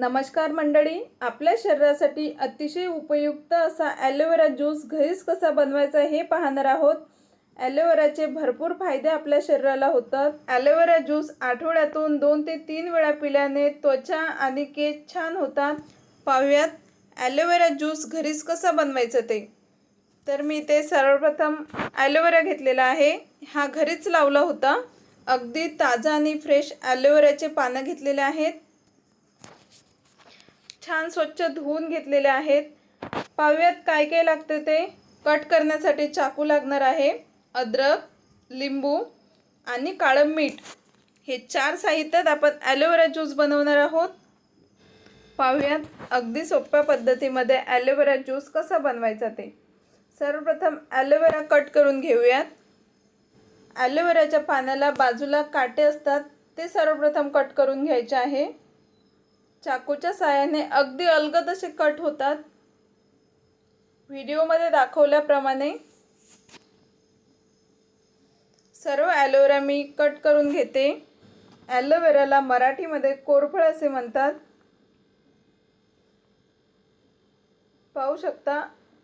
नमस्कार मंडळी आपल्या शरीरासाठी अतिशय उपयुक्त असा ॲलोवेरा ज्यूस घरीच कसा बनवायचा हे पाहणार आहोत. ॲलोवेराचे भरपूर फायदे आपल्या शरीराला होतात. ॲलोवेरा ज्यूस आठवड्यातून दोन ते तीन वेळा पिल्याने त्वचा आणि केस छान होतात. पाहूयात ॲलोवेरा ज्यूस घरीच कसा बनवायचं ते. तर मी ते सर्वप्रथम ॲलोवेरा घेतलेला आहे. हा घरीच लावला होता. अगदी ताजा आणि फ्रेश ॲलोवेराचे पानं घेतलेले आहेत. छान स्वच्छ धुवून घेतलेले आहेत. पाहूयात काय काय लागते ते. कट करण्यासाठी चाकू लागणार आहे. अद्रक लिंबू आणि काळं मीठ. हे चार साहित्यात आपण ॲलोवेरा ज्यूस बनवणार आहोत. पाहूयात अगदी सोप्या पद्धतीमध्ये ॲलोवेरा ज्यूस कसा बनवायचा ते. सर्वप्रथम ॲलोवेरा कट करून घेऊयात. ॲलोवेराच्या पाण्याला बाजूला काटे असतात. ते सर्वप्रथम कट करून घ्यायचे आहे. चाकूच्या साह्याने अगदी अलगद असे कट होतात. व्हिडिओमध्ये दाखवल्याप्रमाणे सर्व ॲलोवेरा मी कट करून घेते. ॲलोवेराला मराठीमध्ये कोरफळ असे म्हणतात. पाहू शकता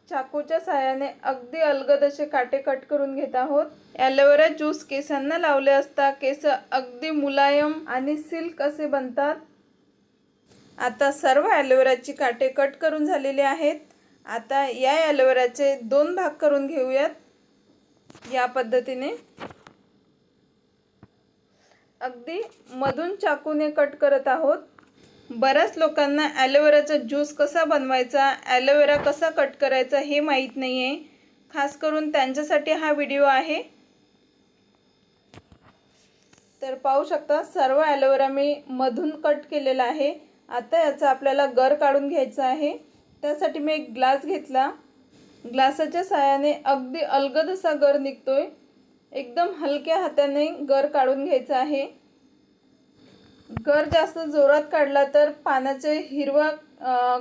चाकूच्या सहाय्याने अगदी अलगद असे काटे कट करून घेत आहोत. ॲलोवेरा ज्यूस केसांना लावले असता केस अगदी मुलायम आणि सिल्क असे बनतात. आता सर्व ॲलोवेराची काटे कट करून झालेले आहेत. आता या ॲलोवेराचे दोन भाग करून घेऊयात. या पद्धतीने. अगदी मधून चाकूने कट करत आहोत. बऱ्याच लोकांना ॲलोवेराचा ज्यूस कसा बनवायचा ॲलोवेरा कसा कट करायचा हे माहीत नाही आहे खास करून त्यांच्यासाठी हा व्हिडिओ आहे. तर पाहू शकता सर्व ॲलोवेरा मी मधून कट केलेला आहे. आता याचा आपल्याला गर काढून घ्यायचा आहे. त्यासाठी मी एक ग्लास घेतला. ग्लासाच्या साहाय्याने अगदी अलगद असा गर निघतोय. एकदम हलक्या हाताने गर काढून घ्यायचा आहे. गर जास्त जोरात काढला तर पाण्याचे हिरवा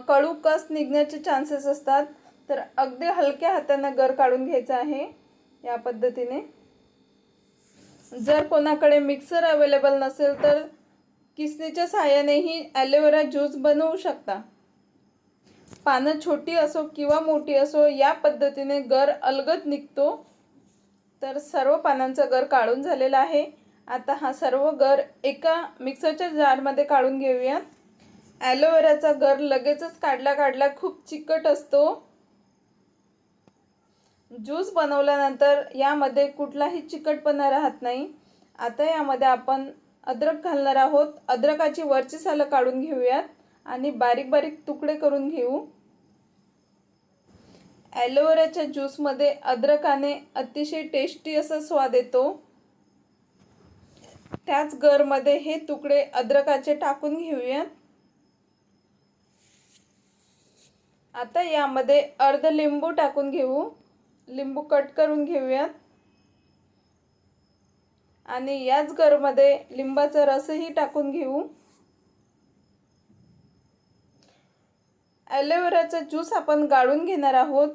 कळू कस निघण्याचे चान्सेस असतात. तर अगदी हलक्या हाताने गर काढून घ्यायचा आहे या पद्धतीने. जर कोणाकडे मिक्सर अवेलेबल नसेल तर किसनीच्या साहाय्यानेही ॲलोवेरा ज्यूस बनवू शकता. पानं छोटी असो किंवा मोठी असो या पद्धतीने गर अलगद निघतो. तर सर्व पानांचा गर काढून झालेला आहे. आता हा सर्व गर एका मिक्सरच्या जारमध्ये काढून घेऊयात. ॲलोवेराचा गर लगेचच काढला काढला खूप चिकट असतो. ज्यूस बनवल्यानंतर यामध्ये कुठलाही चिकटपणा राहत नाही. आता यामध्ये आपण अद्रक घालणार आहोत. अद्रकाची वरची सालं काढून घेऊयात. आणि बारीक बारीक तुकडे करून घेऊ. ॲलोवेराच्या ज्यूसमध्ये अद्रकाने अतिशय टेस्टी असा स्वाद येतो. त्याच गरमध्ये हे तुकडे अद्रकाचे टाकून घेऊयात. आता यामध्ये अर्ध लिंबू टाकून घेऊ. लिंबू कट करून घेऊयात. आणि याच गरमध्ये लिंबाचा रसही टाकून घेऊ. ॲलोवेराचा ज्यूस आपण गाळून घेणार आहोत.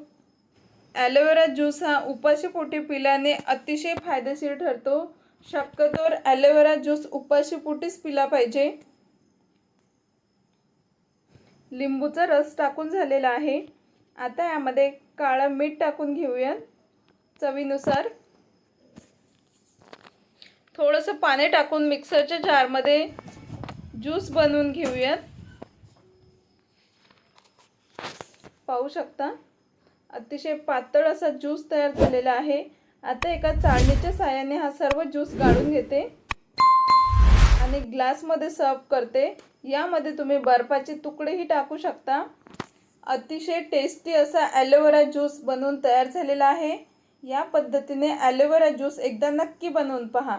ॲलोवेरा ज्यूस हा उपाशीपोटी पिल्याने अतिशय फायदेशीर ठरतो. शक्यतोवर ॲलोवेरा ज्यूस उपाशीपोटीच पिला पाहिजे. लिंबूचा रस टाकून झालेला आहे. आता यामध्ये काळं मीठ टाकून घेऊयात. चवीनुसार. थोडंसं पाणी टाकून मिक्सरच्या जारमध्ये ज्यूस बनवून घेऊयात. पाहू शकता? अतिशय पातळ असा ज्यूस तयार झालेला आहे. आता एका चाळणीच्या साह्याने हा सर्व ज्यूस गाळून घेते. आणि ग्लासमध्ये सर्व करते. यामध्ये तुम्ही बर्फाचे तुकडेही टाकू शकता. अतिशय टेस्टी असा ॲलोवेरा ज्यूस बनवून तयार झालेला आहे. या पद्धतीने ॲलोवेरा ज्यूस एकदा नक्की बनवून पहा.